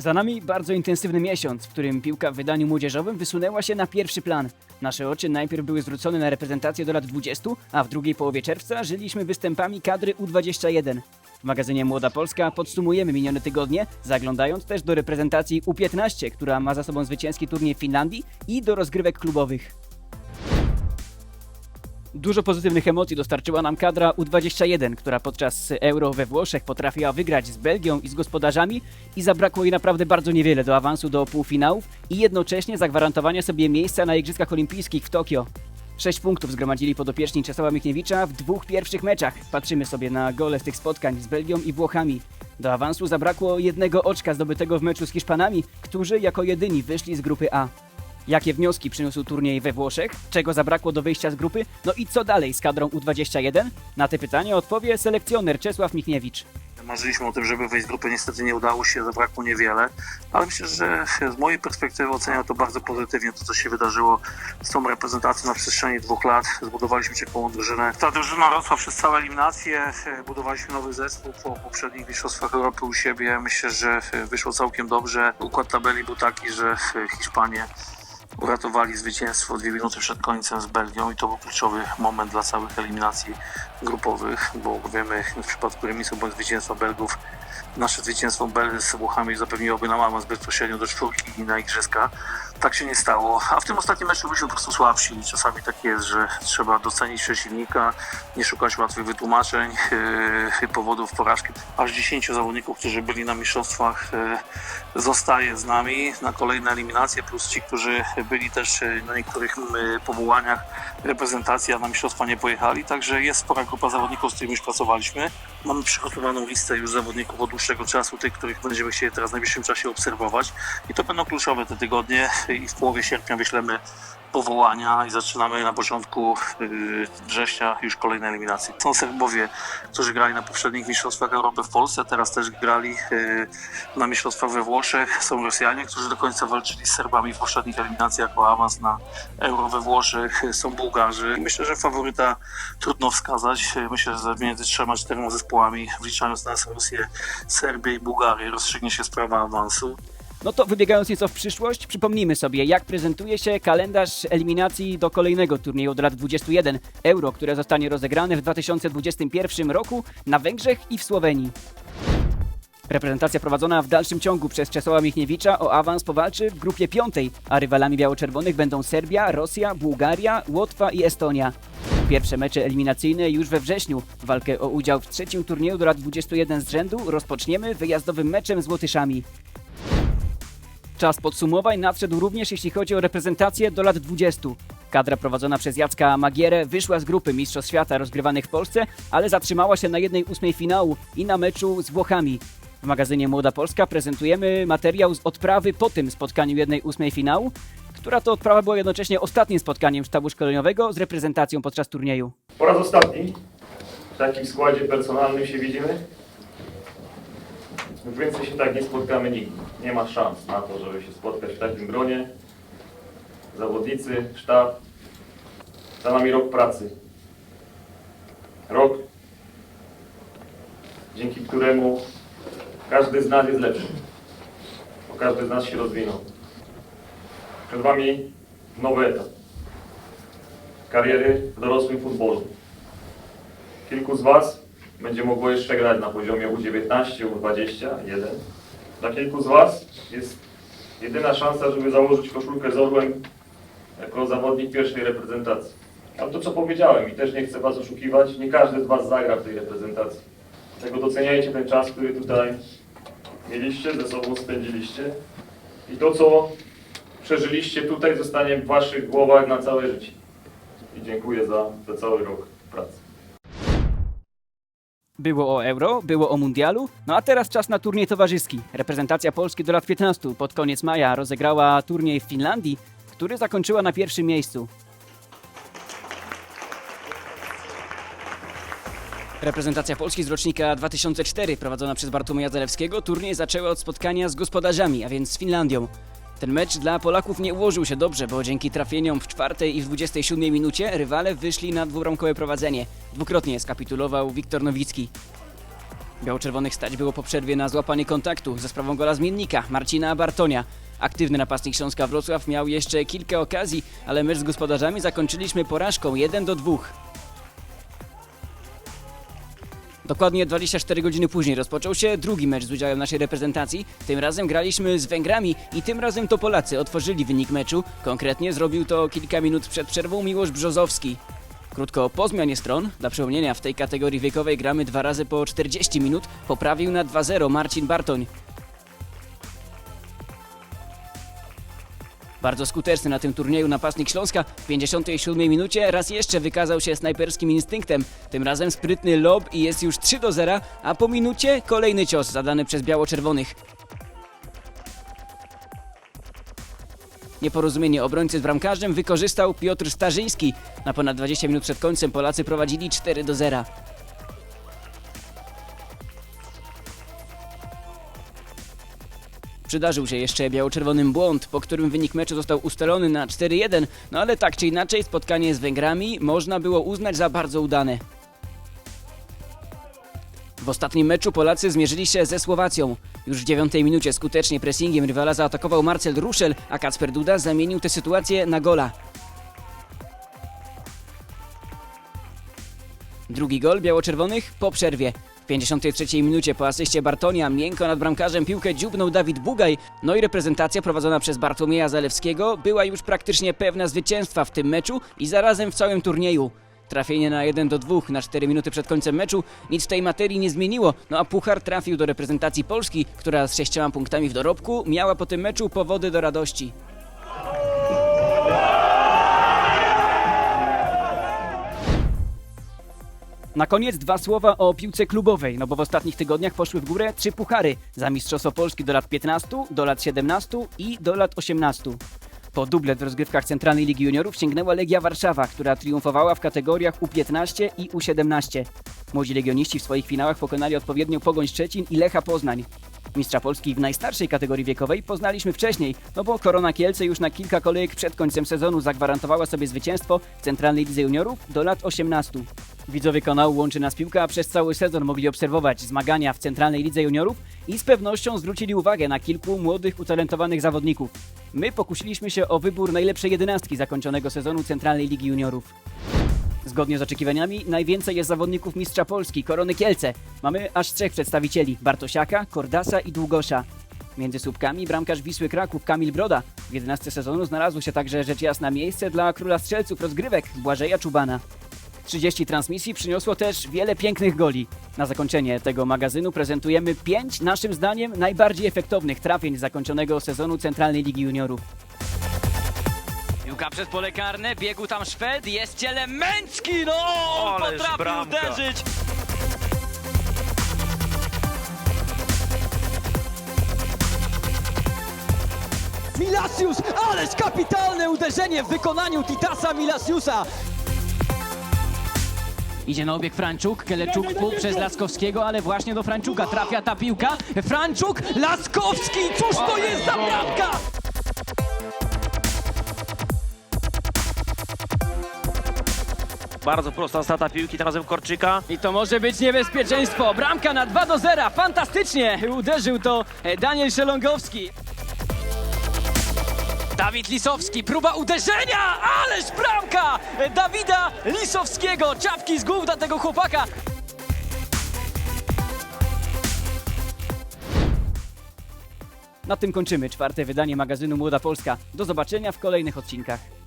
Za nami bardzo intensywny miesiąc, w którym piłka w wydaniu młodzieżowym wysunęła się na pierwszy plan. Nasze oczy najpierw były zwrócone na reprezentację do lat 20, a w drugiej połowie czerwca żyliśmy występami kadry U21. W magazynie Młoda Polska podsumujemy minione tygodnie, zaglądając też do reprezentacji U15, która ma za sobą zwycięski turniej w Finlandii i do rozgrywek klubowych. Dużo pozytywnych emocji dostarczyła nam kadra U21, która podczas Euro we Włoszech potrafiła wygrać z Belgią i z gospodarzami i zabrakło jej naprawdę bardzo niewiele do awansu do półfinałów i jednocześnie zagwarantowania sobie miejsca na Igrzyskach Olimpijskich w Tokio. Sześć punktów zgromadzili podopieczni Czesława Michniewicza w dwóch pierwszych meczach. Patrzymy sobie na gole z tych spotkań z Belgią i Włochami. Do awansu zabrakło jednego oczka zdobytego w meczu z Hiszpanami, którzy jako jedyni wyszli z grupy A. Jakie wnioski przyniósł turniej we Włoszech? Czego zabrakło do wyjścia z grupy? No i co dalej z kadrą U21? Na te pytania odpowie selekcjoner Czesław Michniewicz. Marzyliśmy o tym, żeby wejść z grupy, niestety nie udało się, zabrakło niewiele, ale myślę, że z mojej perspektywy oceniam to bardzo pozytywnie, to co się wydarzyło z tą reprezentacją na przestrzeni dwóch lat. Zbudowaliśmy ciepłą drużynę. Ta drużyna rosła przez całe eliminacje, budowaliśmy nowy zespół po poprzednich mistrzostwach Europy u siebie. Myślę, że wyszło całkiem dobrze. Układ tabeli był taki, że Hiszpanie uratowali zwycięstwo dwie minuty przed końcem z Belgią i to był kluczowy moment dla całych eliminacji grupowych, bo wiemy w przypadku remisu bądź zwycięstwa Belgów nasze zwycięstwo Bel z Włochami zapewniłoby nam awans bezpośrednio do czwórki na igrzyska. Tak się nie stało, a w tym ostatnim meczu byliśmy po prostu słabsi. Czasami tak jest, że trzeba docenić przeciwnika, nie szukać łatwych wytłumaczeń, yy, powodów porażki. Aż 10 zawodników, którzy byli na mistrzostwach yy, zostaje z nami na kolejne eliminacje, plus ci, którzy byli też yy, na niektórych yy, powołaniach reprezentacji, a na mistrzostwa nie pojechali. Także jest spora grupa zawodników, z którymi już pracowaliśmy. Mamy przygotowaną listę już zawodników dłuższego czasu, tych, których będziemy chcieli teraz w najbliższym czasie obserwować. I to będą kluczowe te tygodnie i w połowie sierpnia wyślemy powołania i zaczynamy na początku yy, września już kolejne eliminacje. Są Serbowie, którzy grali na poprzednich Mistrzostwach Europy w Polsce, teraz też grali yy, na Mistrzostwach we Włoszech. Są Rosjanie, którzy do końca walczyli z Serbami w poprzednich eliminacjach o awans na Euro we Włoszech. Są Bułgarzy. Myślę, że faworyta trudno wskazać. Myślę, że między trzema, czterema zespołami, wliczając nas Rosję, Serbię i Bułgarię, rozstrzygnie się sprawa awansu. No to wybiegając nieco w przyszłość, przypomnijmy sobie, jak prezentuje się kalendarz eliminacji do kolejnego turnieju od lat 21 Euro, które zostanie rozegrane w 2021 roku na Węgrzech i w Słowenii. Reprezentacja prowadzona w dalszym ciągu przez Czesława Michniewicza o awans powalczy w grupie piątej, a rywalami biało-czerwonych będą Serbia, Rosja, Bułgaria, Łotwa i Estonia. Pierwsze mecze eliminacyjne już we wrześniu. Walkę o udział w trzecim turnieju do lat 21 z rzędu rozpoczniemy wyjazdowym meczem z Łotyszami. Czas podsumowań nadszedł również jeśli chodzi o reprezentację do lat 20. Kadra prowadzona przez Jacka Magierę wyszła z grupy Mistrzostw Świata rozgrywanych w Polsce, ale zatrzymała się na jednej ósmej finału i na meczu z Włochami. W magazynie Młoda Polska prezentujemy materiał z odprawy po tym spotkaniu jednej ósmej finału, która to odprawa była jednocześnie ostatnim spotkaniem sztabu szkoleniowego z reprezentacją podczas turnieju. Po raz ostatni w takim składzie personalnym się widzimy. Więcej się tak nie spotkamy nigdy. Nie ma szans na to, żeby się spotkać w takim gronie. Zawodnicy, sztab. Za nami rok pracy. Rok, dzięki któremu każdy z nas jest lepszy. Bo każdy z nas się rozwinął. Przed Wami nowy etap kariery w dorosłym futbolu. Kilku z Was będzie mogło jeszcze grać na poziomie U19, U21. Dla kilku z Was jest jedyna szansa, żeby założyć koszulkę z orłem jako zawodnik pierwszej reprezentacji. Ale to co powiedziałem i też nie chcę Was oszukiwać, nie każdy z Was zagra w tej reprezentacji. Dlatego doceniajcie ten czas, który tutaj mieliście, ze sobą spędziliście i to co przeżyliście tutaj zostanie w Waszych głowach na całe życie i dziękuję za, za cały rok. Było o Euro, było o Mundialu, no a teraz czas na turniej towarzyski. Reprezentacja Polski do lat 15 pod koniec maja rozegrała turniej w Finlandii, który zakończyła na pierwszym miejscu. Reprezentacja Polski z rocznika 2004, prowadzona przez Bartłomieja Zalewskiego, turniej zaczęła od spotkania z gospodarzami, a więc z Finlandią. Ten mecz dla Polaków nie ułożył się dobrze, bo dzięki trafieniom w czwartej i w 27 minucie rywale wyszli na dwubramkowe prowadzenie. Dwukrotnie skapitulował Wiktor Nowicki. Biało-czerwonych stać było po przerwie na złapanie kontaktu za sprawą gola zmiennika Marcina Bartonia. Aktywny napastnik Śląska Wrocław miał jeszcze kilka okazji, ale mecz z gospodarzami zakończyliśmy porażką 1 do 2. Dokładnie 24 godziny później rozpoczął się drugi mecz z udziałem naszej reprezentacji. Tym razem graliśmy z Węgrami i tym razem to Polacy otworzyli wynik meczu. Konkretnie zrobił to kilka minut przed przerwą Miłosz Brzozowski. Krótko po zmianie stron, dla przypomnienia w tej kategorii wiekowej gramy dwa razy po 40 minut, poprawił na 2-0 Marcin Bartoń. Bardzo skuteczny na tym turnieju napastnik Śląska w 57 minucie raz jeszcze wykazał się snajperskim instynktem. Tym razem sprytny lob i jest już 3 do 0, a po minucie kolejny cios zadany przez biało-czerwonych. Nieporozumienie obrońcy z bramkarzem wykorzystał Piotr Starzyński. Na ponad 20 minut przed końcem Polacy prowadzili 4 do 0. Przydarzył się jeszcze biało-czerwonym błąd, po którym wynik meczu został ustalony na 4-1, no ale tak czy inaczej spotkanie z Węgrami można było uznać za bardzo udane. W ostatnim meczu Polacy zmierzyli się ze Słowacją. Już w dziewiątej minucie skutecznie pressingiem rywala zaatakował Marcel Ruszel, a Kacper Duda zamienił tę sytuację na gola. Drugi gol biało-czerwonych po przerwie. W 53 minucie po asyście Bartonia miękko nad bramkarzem piłkę dziubnął Dawid Bugaj, no i reprezentacja prowadzona przez Bartłomieja Zalewskiego była już praktycznie pewna zwycięstwa w tym meczu i zarazem w całym turnieju. Trafienie na 1 do 2 na 4 minuty przed końcem meczu nic w tej materii nie zmieniło, no a Puchar trafił do reprezentacji Polski, która z sześcioma punktami w dorobku miała po tym meczu powody do radości. Na koniec dwa słowa o piłce klubowej, no bo w ostatnich tygodniach poszły w górę trzy puchary za Mistrzostwo Polski do lat 15, do lat 17 i do lat 18. Po dublet w rozgrywkach Centralnej Ligi Juniorów sięgnęła Legia Warszawa, która triumfowała w kategoriach U15 i U17. Młodzi legioniści w swoich finałach pokonali odpowiednio Pogoń Szczecin i Lecha Poznań. Mistrza Polski w najstarszej kategorii wiekowej poznaliśmy wcześniej, no bo Korona Kielce już na kilka kolejek przed końcem sezonu zagwarantowała sobie zwycięstwo w Centralnej Lidze Juniorów do lat 18. Widzowie kanału Łączy Nas Piłka przez cały sezon mogli obserwować zmagania w Centralnej Lidze Juniorów i z pewnością zwrócili uwagę na kilku młodych, utalentowanych zawodników. My pokusiliśmy się o wybór najlepszej jedenastki zakończonego sezonu Centralnej Ligi Juniorów. Zgodnie z oczekiwaniami najwięcej jest zawodników Mistrza Polski, Korony Kielce. Mamy aż trzech przedstawicieli, Bartosiaka, Kordasa i Długosza. Między słupkami bramkarz Wisły Kraków Kamil Broda. W 11 sezonu znalazło się także rzecz jasna miejsce dla króla strzelców rozgrywek Błażeja Czubana. 30 transmisji przyniosło też wiele pięknych goli. Na zakończenie tego magazynu prezentujemy 5 naszym zdaniem najbardziej efektownych trafień zakończonego sezonu Centralnej Ligi Juniorów. Piłka przez pole karne, biegł tam Szwed, jest Cielemeński, no on Ależ potrafił bramka. uderzyć. Milasius, ależ kapitalne uderzenie w wykonaniu Titasa Milasiusa. Idzie na obieg Franczuk, Keleczuk w pół przez Laskowskiego, ale właśnie do Franczuka trafia ta piłka. Franczuk, Laskowski, cóż to jest za bramka? Bardzo prosta strata piłki, tym razem Korczyka. I to może być niebezpieczeństwo. Bramka na 2 do 0. Fantastycznie uderzył to e, Daniel Szelongowski. Dawid Lisowski, próba uderzenia, ależ bramka Dawida Lisowskiego. Czapki z głów dla tego chłopaka. Na tym kończymy czwarte wydanie magazynu Młoda Polska. Do zobaczenia w kolejnych odcinkach.